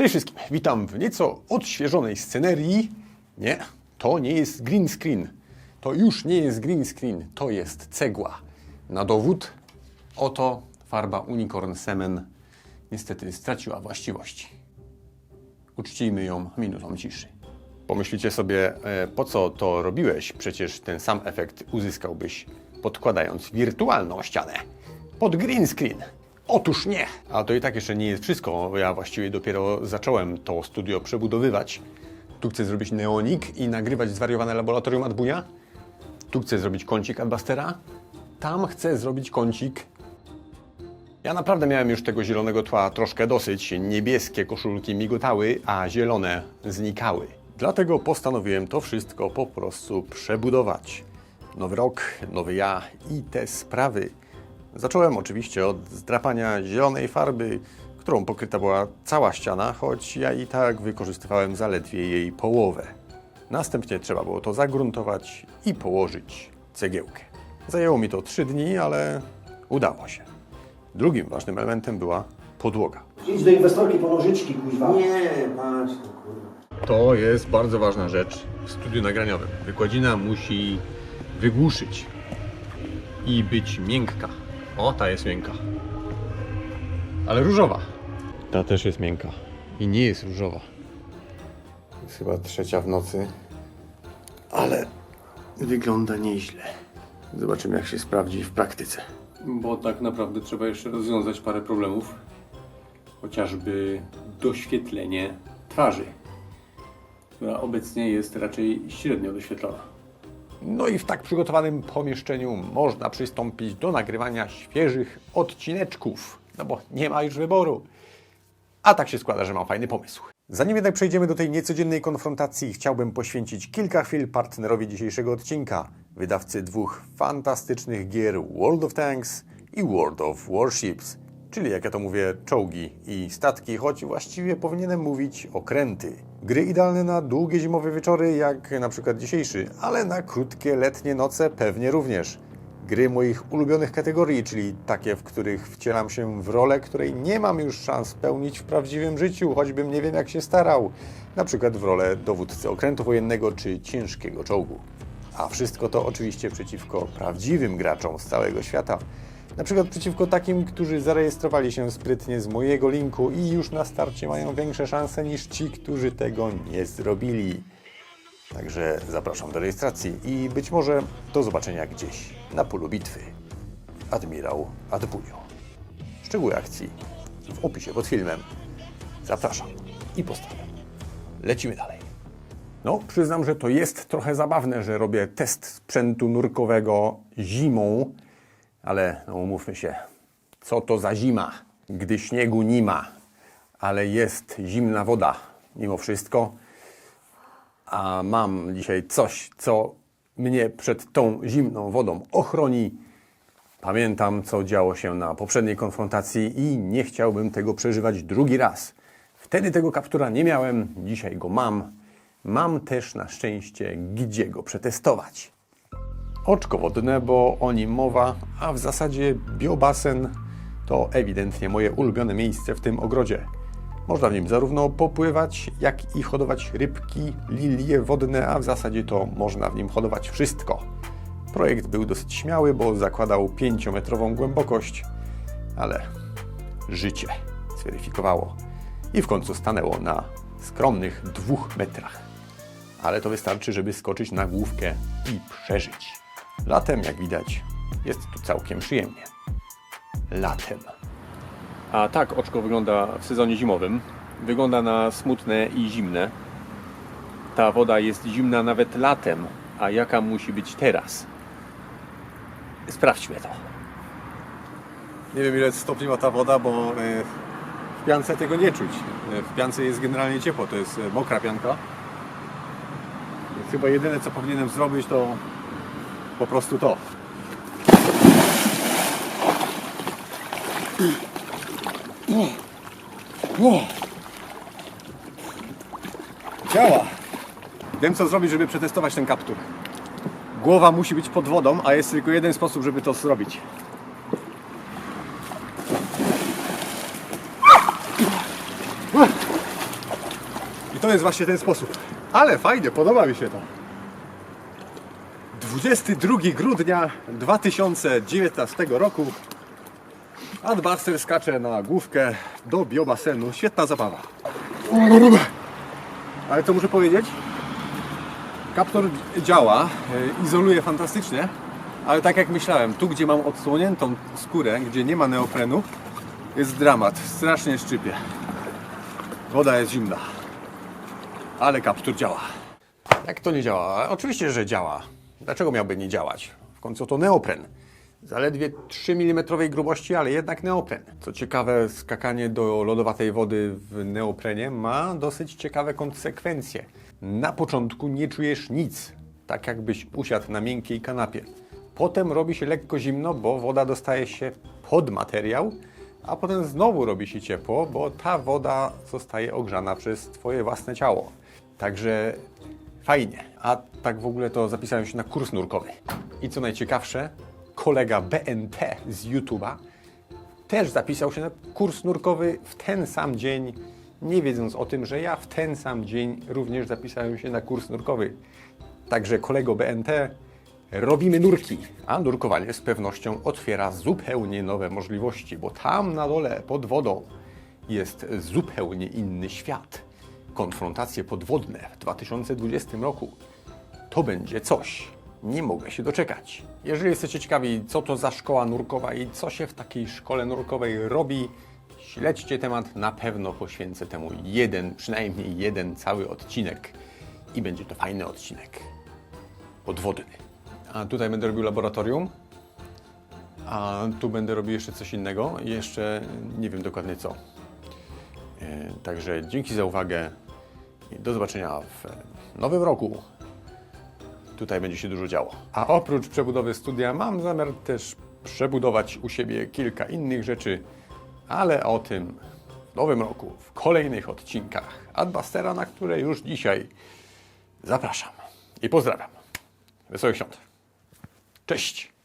Cześć wszystkim, witam w nieco odświeżonej scenerii. Nie, to nie jest green screen. To już nie jest green screen, to jest cegła. Na dowód, oto farba Unicorn Semen niestety straciła właściwości. Uczcijmy ją minutą ciszy. Pomyślicie sobie, e, po co to robiłeś? Przecież ten sam efekt uzyskałbyś podkładając wirtualną ścianę pod green screen. Otóż nie. A to i tak jeszcze nie jest wszystko. Ja właściwie dopiero zacząłem to studio przebudowywać. Tu chcę zrobić neonik i nagrywać zwariowane laboratorium Adbunia. Tu chcę zrobić kącik Adbustera. Tam chcę zrobić kącik ja naprawdę miałem już tego zielonego tła troszkę dosyć. Niebieskie koszulki migotały, a zielone znikały. Dlatego postanowiłem to wszystko po prostu przebudować. Nowy rok, nowy ja i te sprawy. Zacząłem oczywiście od zdrapania zielonej farby, którą pokryta była cała ściana, choć ja i tak wykorzystywałem zaledwie jej połowę. Następnie trzeba było to zagruntować i położyć cegiełkę. Zajęło mi to trzy dni, ale udało się. Drugim ważnym elementem była podłoga. Idź do inwestorki po nożyczki, kuźwa. Nie, patrz, no kurwa. To jest bardzo ważna rzecz w studiu nagraniowym. Wykładzina musi wygłuszyć i być miękka. O, ta jest miękka. Ale różowa. Ta też jest miękka. I nie jest różowa. Jest chyba trzecia w nocy. Ale wygląda nieźle. Zobaczymy, jak się sprawdzi w praktyce. Bo tak naprawdę trzeba jeszcze rozwiązać parę problemów. Chociażby doświetlenie twarzy, która obecnie jest raczej średnio doświetlona. No i w tak przygotowanym pomieszczeniu można przystąpić do nagrywania świeżych odcineczków, no bo nie ma już wyboru. A tak się składa, że mam fajny pomysł. Zanim jednak przejdziemy do tej niecodziennej konfrontacji, chciałbym poświęcić kilka chwil partnerowi dzisiejszego odcinka, wydawcy dwóch fantastycznych gier World of Tanks i World of Warships, czyli jak ja to mówię, czołgi i statki, choć właściwie powinienem mówić okręty. Gry idealne na długie zimowe wieczory, jak na przykład dzisiejszy, ale na krótkie letnie noce pewnie również. Gry moich ulubionych kategorii, czyli takie, w których wcielam się w rolę, której nie mam już szans pełnić w prawdziwym życiu, choćbym nie wiem jak się starał. Na przykład w rolę dowódcy okrętu wojennego czy ciężkiego czołgu. A wszystko to oczywiście przeciwko prawdziwym graczom z całego świata. Na przykład przeciwko takim, którzy zarejestrowali się sprytnie z mojego linku i już na starcie mają większe szanse niż ci, którzy tego nie zrobili. Także zapraszam do rejestracji i być może do zobaczenia gdzieś na polu bitwy. Admirał Adbunio. Szczegóły akcji w opisie pod filmem. Zapraszam i postawiam. Lecimy dalej. No, przyznam, że to jest trochę zabawne, że robię test sprzętu nurkowego zimą, ale no, umówmy się, co to za zima, gdy śniegu nie ma, ale jest zimna woda mimo wszystko a mam dzisiaj coś, co mnie przed tą zimną wodą ochroni. Pamiętam, co działo się na poprzedniej konfrontacji i nie chciałbym tego przeżywać drugi raz. Wtedy tego kaptura nie miałem, dzisiaj go mam. Mam też na szczęście gdzie go przetestować. Oczko wodne, bo o nim mowa, a w zasadzie biobasen to ewidentnie moje ulubione miejsce w tym ogrodzie. Można w nim zarówno popływać, jak i hodować rybki, lilie wodne, a w zasadzie to można w nim hodować wszystko. Projekt był dosyć śmiały, bo zakładał 5-metrową głębokość, ale życie zweryfikowało i w końcu stanęło na skromnych dwóch metrach. Ale to wystarczy, żeby skoczyć na główkę i przeżyć. Latem, jak widać, jest tu całkiem przyjemnie. Latem. A tak oczko wygląda w sezonie zimowym. Wygląda na smutne i zimne. Ta woda jest zimna nawet latem, a jaka musi być teraz? Sprawdźmy to. Nie wiem ile stopni ma ta woda, bo e, w piance tego nie czuć. E, W piance jest generalnie ciepło, to jest e, mokra pianka. Więc chyba jedyne co powinienem zrobić to po prostu to. Działa! Wiem co zrobić, żeby przetestować ten kaptur. Głowa musi być pod wodą, a jest tylko jeden sposób, żeby to zrobić. I to jest właśnie ten sposób. Ale fajnie, podoba mi się to. 22 grudnia 2019 roku Adbuster skacze na główkę do biobasenu. Świetna zabawa. Ale co muszę powiedzieć? Kaptor działa, e, izoluje fantastycznie, ale tak jak myślałem, tu gdzie mam odsłoniętą skórę, gdzie nie ma neoprenu, jest dramat, strasznie szczypie. Woda jest zimna, ale kaptur działa. Jak to nie działa? Oczywiście, że działa. Dlaczego miałby nie działać? W końcu to neopren. Zaledwie 3 mm grubości, ale jednak neopren. Co ciekawe, skakanie do lodowatej wody w neoprenie ma dosyć ciekawe konsekwencje. Na początku nie czujesz nic, tak jakbyś usiadł na miękkiej kanapie. Potem robi się lekko zimno, bo woda dostaje się pod materiał, a potem znowu robi się ciepło, bo ta woda zostaje ogrzana przez Twoje własne ciało. Także fajnie. A tak w ogóle to zapisałem się na kurs nurkowy. I co najciekawsze, kolega BNT z YouTube'a też zapisał się na kurs nurkowy w ten sam dzień, nie wiedząc o tym, że ja w ten sam dzień również zapisałem się na kurs nurkowy. Także kolego BNT, robimy nurki, a nurkowanie z pewnością otwiera zupełnie nowe możliwości, bo tam na dole, pod wodą, jest zupełnie inny świat. Konfrontacje podwodne w 2020 roku to będzie coś. Nie mogę się doczekać. Jeżeli jesteście ciekawi, co to za szkoła nurkowa i co się w takiej szkole nurkowej robi, śledźcie temat. Na pewno poświęcę temu jeden, przynajmniej jeden cały odcinek. I będzie to fajny odcinek. Podwodny. A tutaj będę robił laboratorium. A tu będę robił jeszcze coś innego. Jeszcze nie wiem dokładnie co. E, Także dzięki za uwagę do zobaczenia w nowym roku. Tutaj będzie się dużo działo. A oprócz przebudowy studia mam zamiar też przebudować u siebie kilka innych rzeczy, ale o tym w nowym roku, w kolejnych odcinkach Adbustera, na które już dzisiaj zapraszam i pozdrawiam. Wesołych świąt. Cześć!